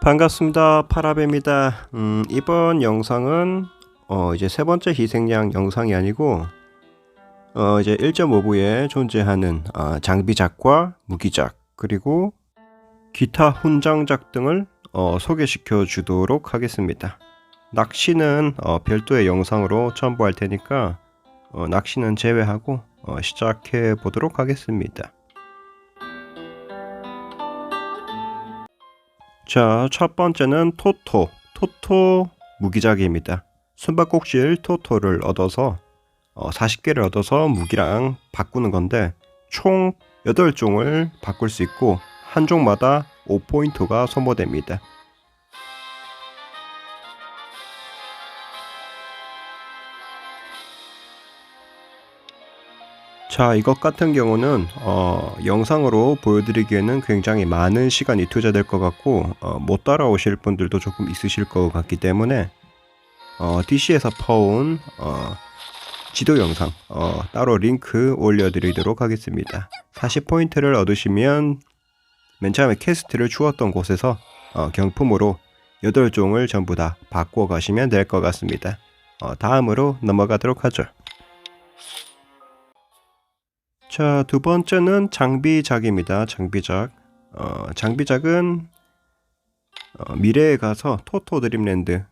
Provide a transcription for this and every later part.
반갑습니다. 파라베입니다. 음, 이번 영상은 어, 이제 세 번째 희생양 영상이 아니고 어, 이제 1.5부에 존재하는 어, 장비작과 무기작 그리고 기타 훈장작 등을 어, 소개시켜 주도록 하겠습니다. 낚시는 어, 별도의 영상으로 첨부할 테니까 어, 낚시는 제외하고 어, 시작해 보도록 하겠습니다. 자, 첫 번째는 토토. 토토 무기작입니다. 숨바꼭질 토토를 얻어서 어, 40개를 얻어서 무기랑 바꾸는 건데 총 8종을 바꿀 수 있고 한 종마다 5포인트가 소모됩니다. 자, 이것 같은 경우는 어, 영상으로 보여드리기에는 굉장히 많은 시간이 투자될 것 같고 어, 못 따라오실 분들도 조금 있으실 것 같기 때문에 어, DC에서 퍼온 어, 지도 영상 어, 따로 링크 올려드리도록 하겠습니다. 40포인트를 얻으시면 맨 처음에 캐스트를 주었던 곳에서 어, 경품으로 8종을 전부 다 바꾸어 가시면 될 것 같습니다. 어, 다음으로 넘어가도록 하죠. 자, 두 번째는 장비작입니다. 장비작. 어, 장비작은 어, 미래에 가서 토토 드림랜드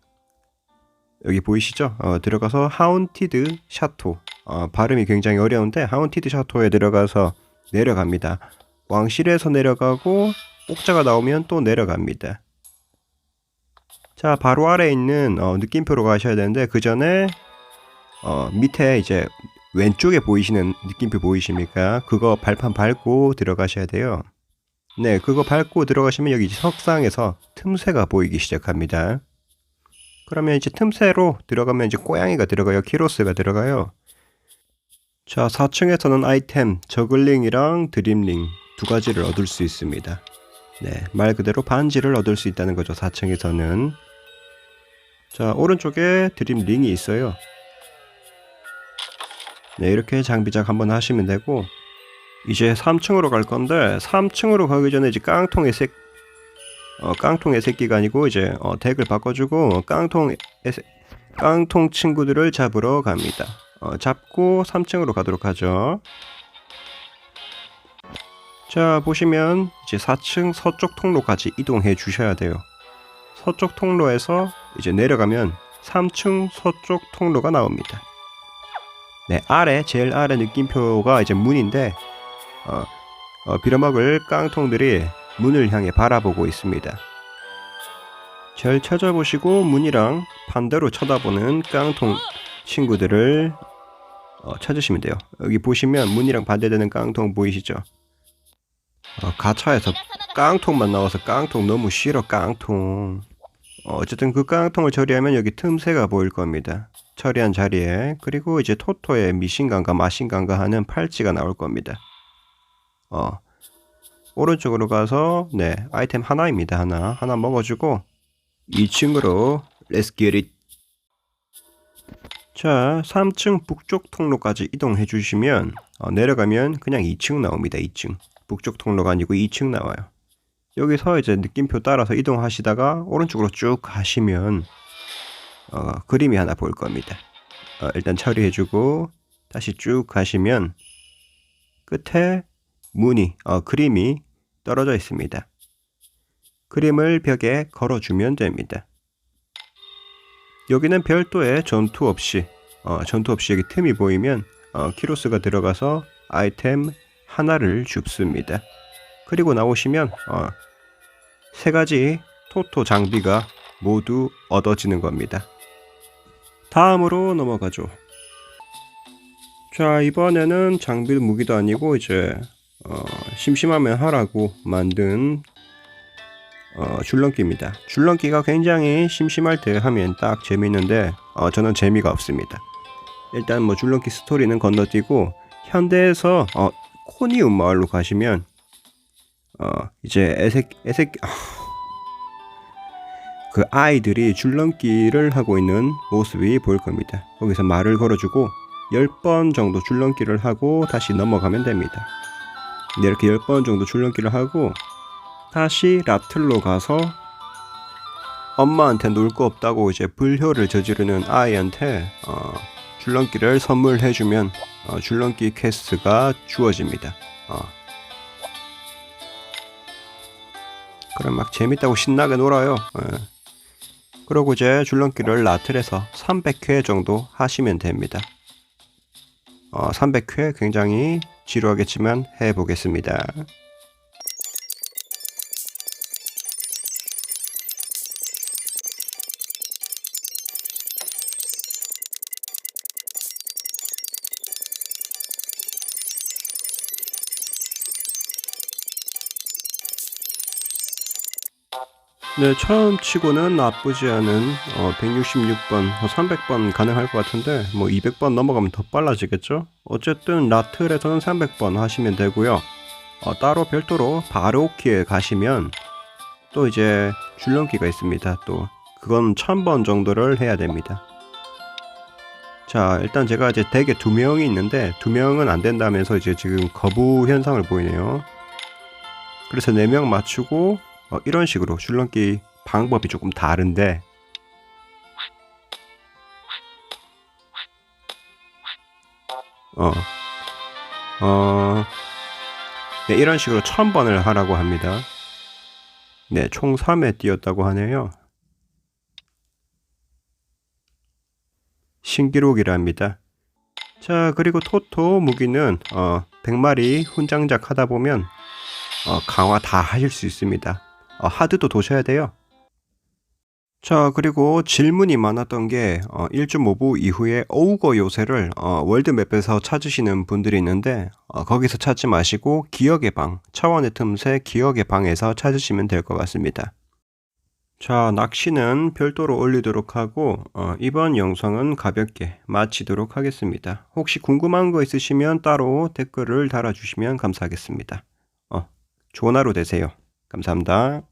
여기 보이시죠? 어, 들어가서 하운티드 샤토 어, 발음이 굉장히 어려운데 하운티드 샤토에 들어가서 내려갑니다. 왕실에서 내려가고 옥자가 나오면 또 내려갑니다. 자, 바로 아래에 있는 어, 느낌표로 가셔야 되는데 그 전에 어, 밑에 이제 왼쪽에 보이시는 느낌표 보이십니까? 그거 발판 밟고 들어가셔야 돼요. 네, 그거 밟고 들어가시면 여기 석상에서 틈새가 보이기 시작합니다. 그러면 이제 틈새로 들어가면 이제 고양이가 들어가요. 키로스가 들어가요. 자, 4층에서는 아이템 저글링이랑 드림링 두 가지를 얻을 수 있습니다. 네, 말 그대로 반지를 얻을 수 있다는 거죠. 4층에서는. 자, 오른쪽에 드림링이 있어요. 네, 이렇게 장비작 한번 하시면 되고 이제 3층으로 갈 건데 3층으로 가기 전에 이제 깡통의 색 어, 깡통의 새끼가 아니고 이제 어, 덱을 바꿔주고 깡통 새, 깡통 친구들을 잡으러 갑니다. 어, 잡고 3층으로 가도록 하죠. 자 보시면 이제 4층 서쪽 통로까지 이동해 주셔야 돼요. 서쪽 통로에서 이제 내려가면 3층 서쪽 통로가 나옵니다. 네, 아래 제일 아래 느낌표가 이제 문인데 어, 어, 빌어먹을 깡통들이 문을 향해 바라보고 있습니다. 잘 찾아보시고 문이랑 반대로 쳐다보는 깡통 친구들을 어, 찾으시면 돼요. 여기 보시면 문이랑 반대되는 깡통 보이시죠? 어, 가차에서 깡통만 나와서 깡통 너무 싫어 깡통. 어, 어쨌든 그 깡통을 처리하면 여기 틈새가 보일 겁니다. 처리한 자리에 그리고 이제 토토의 미신강과 마신강과 하는 팔찌가 나올 겁니다. 어 오른쪽으로 가서 네 아이템 하나입니다 하나. 하나 먹어주고 2층으로 Let's get it. 자 3층 북쪽 통로까지 이동해 주시면 어, 내려가면 그냥 2층 나옵니다 2층. 북쪽 통로가 아니고 2층 나와요. 여기서 이제 느낌표 따라서 이동하시다가 오른쪽으로 쭉 가시면 어, 그림이 하나 보일 겁니다. 어, 일단 처리해주고 다시 쭉 가시면 끝에 문이 어, 그림이 떨어져 있습니다. 그림을 벽에 걸어주면 됩니다. 여기는 별도의 전투 없이 어, 전투 없이 여기 틈이 보이면 어, 키로스가 들어가서 아이템 하나를 줍습니다. 그리고 나오시면 어, 세 가지 토토 장비가 모두 얻어지는 겁니다. 다음으로 넘어가죠. 자 이번에는 장비 무기도 아니고 이제 어, 심심하면 하라고 만든 어, 줄넘기입니다. 줄넘기가 굉장히 심심할 때 하면 딱 재밌는데 어, 저는 재미가 없습니다. 일단 뭐 줄넘기 스토리는 건너뛰고 현대에서 어, 코니움 마을로 가시면 어, 이제 애색 애색 그 아이들이 줄넘기를 하고 있는 모습이 보일 겁니다. 거기서 말을 걸어주고 10번 정도 줄넘기를 하고 다시 넘어가면 됩니다. 네, 이렇게 10번 정도 줄넘기를 하고 다시 라틀로 가서 엄마한테 놀 거 없다고 이제 불효를 저지르는 아이한테 어, 줄넘기를 선물해주면 어, 줄넘기 퀘스트가 주어집니다. 어. 그럼 막 재밌다고 신나게 놀아요. 예. 그러고 이제 줄넘기를 나틀에서 300회 정도 하시면 됩니다. 어, 300회 굉장히 지루하겠지만 해보겠습니다. 네, 처음 치고는 나쁘지 않은 어, 166번, 300번 가능할 것 같은데 뭐 200번 넘어가면 더 빨라지겠죠? 어쨌든 라틀에서는 300번 하시면 되고요. 어, 따로 별도로 바로키에 가시면 또 이제 줄넘기가 있습니다. 또 그건 1000번 정도를 해야 됩니다. 자, 일단 제가 이제 대개 두 명이 있는데 두 명은 안 된다면서 이제 지금 거부 현상을 보이네요. 그래서 네명 맞추고 어, 이런 식으로 줄넘기 방법이 조금 다른데 어, 어, 네, 이런 식으로 1000번을 하라고 합니다. 네, 총 3회 뛰었다고 하네요. 신기록이랍니다. 자, 그리고 토토 무기는 어, 100마리 훈장작 하다 보면 어, 강화 다 하실 수 있습니다. 어, 하드도 도셔야 돼요. 자, 그리고 질문이 많았던 게 어, 1.5부 이후에 오우거 요새를 어, 월드맵에서 찾으시는 분들이 있는데 어, 거기서 찾지 마시고 기억의 방, 차원의 틈새 기억의 방에서 찾으시면 될 것 같습니다. 자, 낚시는 별도로 올리도록 하고 어, 이번 영상은 가볍게 마치도록 하겠습니다. 혹시 궁금한 거 있으시면 따로 댓글을 달아주시면 감사하겠습니다. 어, 좋은 하루 되세요. 감사합니다.